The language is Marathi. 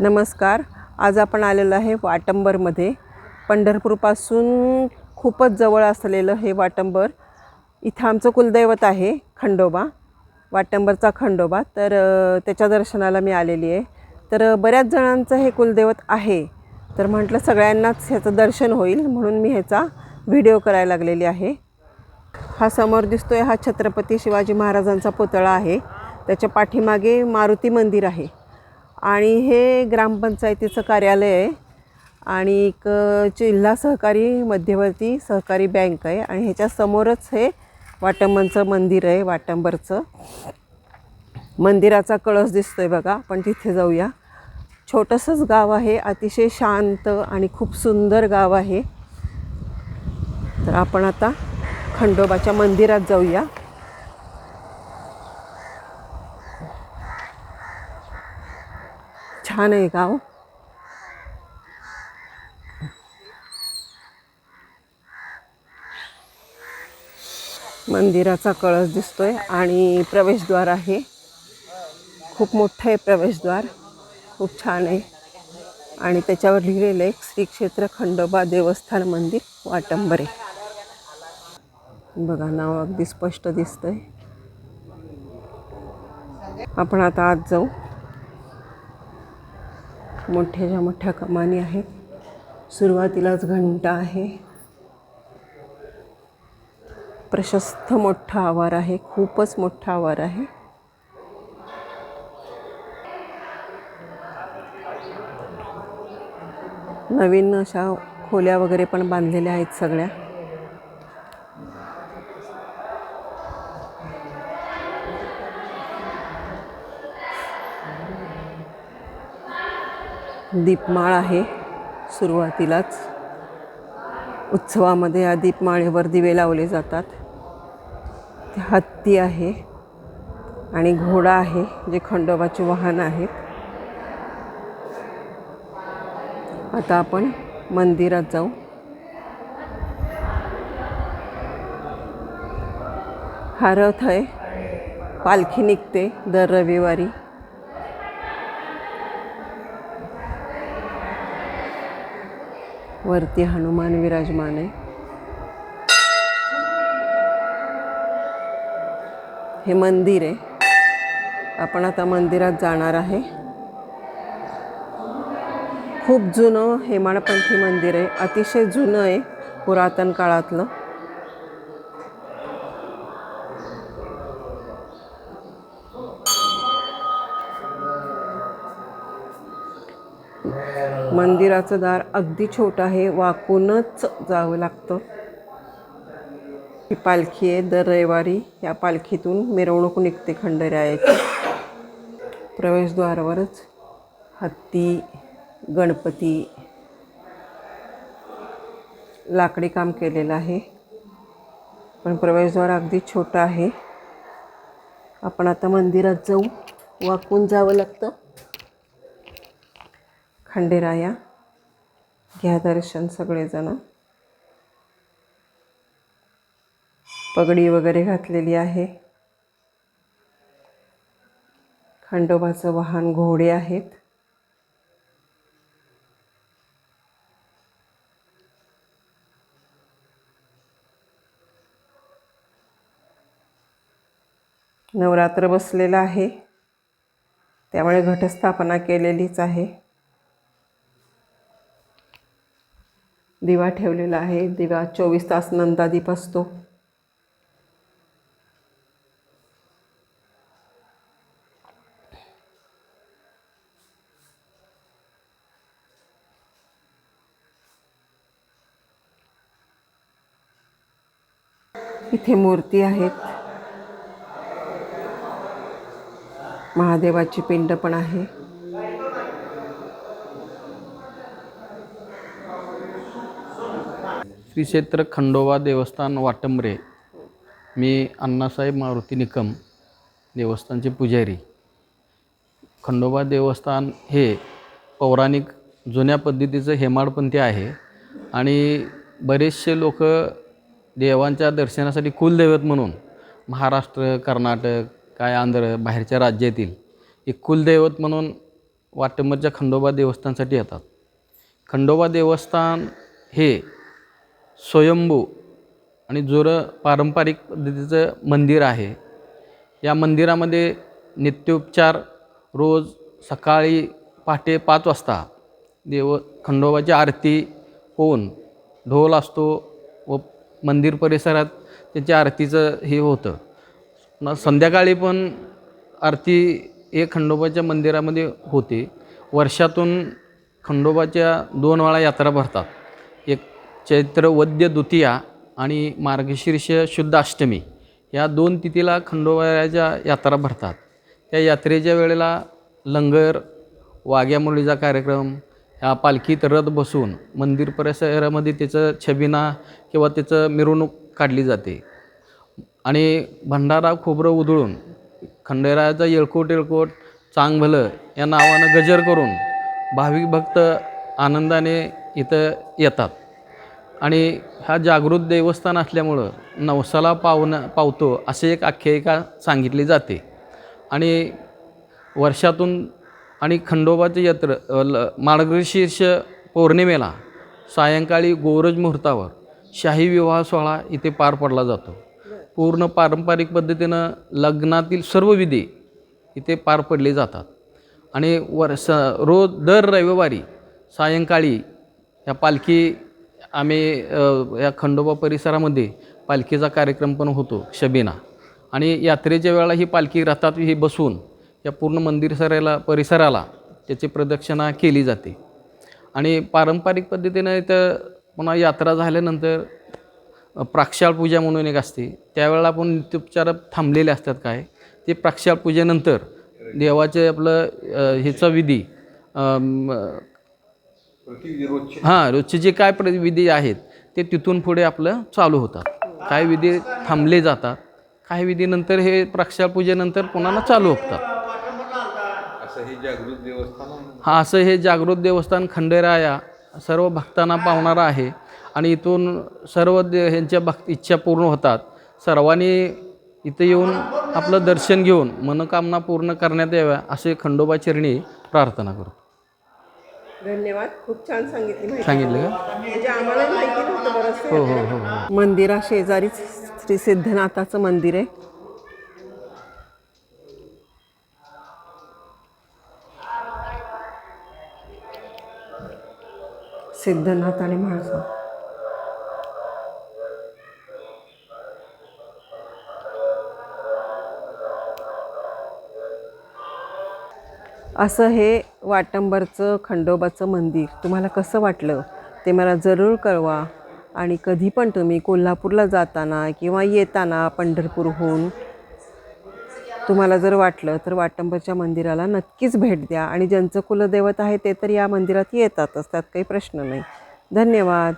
नमस्कार. आज आपण आलेलो आहे वाटंबरमध्ये. पंढरपूरपासून खूपच जवळ असलेलं हे वाटंबर. इथं आमचं कुलदैवत आहे खंडोबा वाटंबरचा खंडोबा. तर त्याच्या दर्शनाला मी आलेली आहे. तर बऱ्याच जणांचं हे कुलदैवत आहे. तर म्हटलं सगळ्यांनाच ह्याचं दर्शन होईल म्हणून मी ह्याचा व्हिडिओ करायला लागलेली आहे. हा समोर दिसतोय हा छत्रपती शिवाजी महाराजांचा पुतळा आहे. त्याच्या पाठीमागे मारुती मंदिर आहे. आणि हे ग्रामपंचायतीचं कार्यालय आहे आणि एक जिल्हा सहकारी मध्यवर्ती सहकारी बँक आहे आणि ह्याच्या समोरच हे वाटंबरचं मंदिर आहे वाटंबरचं. मंदिराचा कळस दिसतोय बघा आपण तिथे जाऊया. छोटंसंच गाव आहे अतिशय शांत आणि खूप सुंदर गाव आहे. तर आपण आता खंडोबाच्या मंदिरात जाऊया. छान आहे गाव हो? मंदिराचा कळस दिसतोय आणि प्रवेशद्वार आहे. खूप मोठं आहे प्रवेशद्वार. खूप छान आहे. आणि त्याच्यावर लिहिलेलं आहे श्री क्षेत्र खंडोबा देवस्थान मंदिर वाटंबरे. बघा नाव अगदी स्पष्ट दिसतंय. आपण आता आत जाऊ. मोठ्याच्या मोठ्या कमानी आहेत सुरुवातीलाच घंटा आहे. प्रशस्त मोठा आवार आहे. खूपच मोठा आवार आहे. नवीन अशा खोल्या वगैरे पण बांधलेल्या आहेत सगळ्या. दीपमाळ आहे. सुरुवातीलाच उत्सवामध्ये या दीपमाळेवर दिवे लावले जातात. हत्ती आहे आणि घोडा आहे जे खंडोबाचे वाहन आहेत. आता आपण मंदिरात जाऊ. हा रथ आहे. पालखी निघते दर रविवारी. वरती हनुमान विराजमान आहे. हे मंदिर आहे. आपण आता मंदिरात जाणार आहे. खूप जुनं हेमाडपंथी मंदिर आहे. अतिशय जुनं आहे पुरातन काळातलं. मंदिराचं दार अगदी छोटं आहे वाकूनच जावं लागतं. ही पालखी आहे दर रविवारी. या पालखीतून मिरवणूक निघते खंडेरायाची प्रवेशद्वारावरच हत्ती गणपती लाकडी काम केलेलं आहे. पण प्रवेशद्वार अगदी छोटं आहे. आपण आता मंदिरात जाऊ. वाकून जावं लागतं. खंडेराया घ्या दर्शन सगळेजण. पगडी वगैरे घातलेली आहे. खंडोबाचं वाहन घोडे आहेत. नवरात्र बसलेलं आहे. त्यामुळे घटस्थापना केलेलीच आहे. दिवा ठेवलेला आहे. दिवा चोवीस तास नंदादीप असतो. इथे मूर्ती आहेत. महादेवाची पिंड पण आहे. श्री क्षेत्र खंडोबा देवस्थान वाटंबरे. मी अण्णासाहेब मारुती निकम देवस्थानचे पुजारी. खंडोबा देवस्थान हे पौराणिक जुन्या पद्धतीचं हेमाडपंथी आहे आणि बरेचसे लोक देवांच्या दर्शनासाठी कुलदैवत म्हणून महाराष्ट्र कर्नाटक काय आंध्र बाहेरच्या राज्यातील एक कुलदैवत म्हणून वाटंबरच्या खंडोबा देवस्थानसाठी येतात. खंडोबा देवस्थान हे स्वयंभू आणि जुरं पारंपरिक पद्धतीचं मंदिर आहे. या मंदिरामध्ये नित्योपचार रोज सकाळी पहाटे पाच वाजता देव खंडोबाची आरती होऊन ढोल असतो व मंदिर परिसरात त्याच्या आरतीचं हे होतं. न संध्याकाळी पण आरती हे खंडोबाच्या मंदिरामध्ये होते. वर्षातून खंडोबाच्या दोन वेळा यात्रा भरतात. चैत्र वद्य द्वितीया आणि मार्गशीर्ष शुद्ध अष्टमी या दोन तिथीला खंडोबाच्या यात्रा भरतात. त्या यात्रेच्या वेळेला लंगर वाघ्या मुलीचा कार्यक्रम ह्या पालखीत रथ बसून मंदिर परिसरामध्ये त्याचं छबिना किंवा त्याचं मिरवणूक काढली जाते. आणि भंडारा खोबरं उधळून खंडेरायाचा येळकोट येळकोट चांगभलं या नावानं गजर करून भाविक भक्त आनंदाने इथं येतात. आणि हा जागृत देवस्थान असल्यामुळं नवसाला पावणं पावतो असे एक आख्यायिका सांगितली जाते. आणि वर्षातून आणि खंडोबाचे यत्र ल मार्गशीर्ष पौर्णिमेला सायंकाळी गोरज मुहूर्तावर शाही विवाह सोहळा इथे पार पडला जातो. पूर्ण पारंपरिक पद्धतीनं लग्नातील सर्व विधी इथे पार पडले जातात. आणि वर्ष रोज दर रविवारी सायंकाळी या पालखी आम्ही या खंडोबा परिसरामध्ये पालखीचा कार्यक्रम पण होतो शबीना. आणि यात्रेच्या वेळेला ही पालखी रथात ही बसून या पूर्ण मंदिर सरायला परिसराला त्याची प्रदक्षिणा केली जाते. आणि पारंपरिक पद्धतीनं इथं पुन्हा यात्रा झाल्यानंतर प्राक्षाळ पूजा म्हणून एक असते. त्यावेळेला आपण नित्योपचार थांबलेले असतात काय? ते प्राक्षाळ पूजेनंतर देवाचे आपलं ह्याचा विधी हां रोजचे जे काय प्र विधी आहेत ते तिथून पुढे आपलं चालू होतात. काही विधी थांबले जातात काही विधीनंतर हे प्राक्षाळ पूजेनंतर पुन्हा चालू होतात. असं हे जागृत देवस्थान आहे? हा असं हे जागृत देवस्थान खंडेराया सर्व भक्तांना पावणारं आहे. आणि इथून सर्व दे ह्यांच्या भक्त इच्छा पूर्ण होतात. सर्वांनी इथं येऊन आपलं दर्शन घेऊन मनोकामना पूर्ण करण्यात याव्या असे खंडोबा चरणी प्रार्थना करतो. धन्यवाद. खूप छान सांगितली माहिती. सांगितलं का? म्हणजे आम्हाला माहिती नव्हतं बरंच हो हो हो हो. मंदिरा शेजारीच श्री सिद्धनाथाचं मंदिर आहे. सिद्धनाथ आणि म्हाळसा असं हे वाटंबरचं खंडोबाचं मंदिर तुम्हाला कसं वाटलं? ते मला जरूर कळवा. आणि कधी पण तुम्ही कोल्हापूरला जाताना किंवा येताना पंढरपूरहून तुम्हाला जर वाटलं तर वाटंबरच्या मंदिराला नक्कीच भेट द्या. आणि ज्यांचं कुलदैवत आहे ते तर या मंदिरात येतातच त्यात काही प्रश्न नाही. धन्यवाद.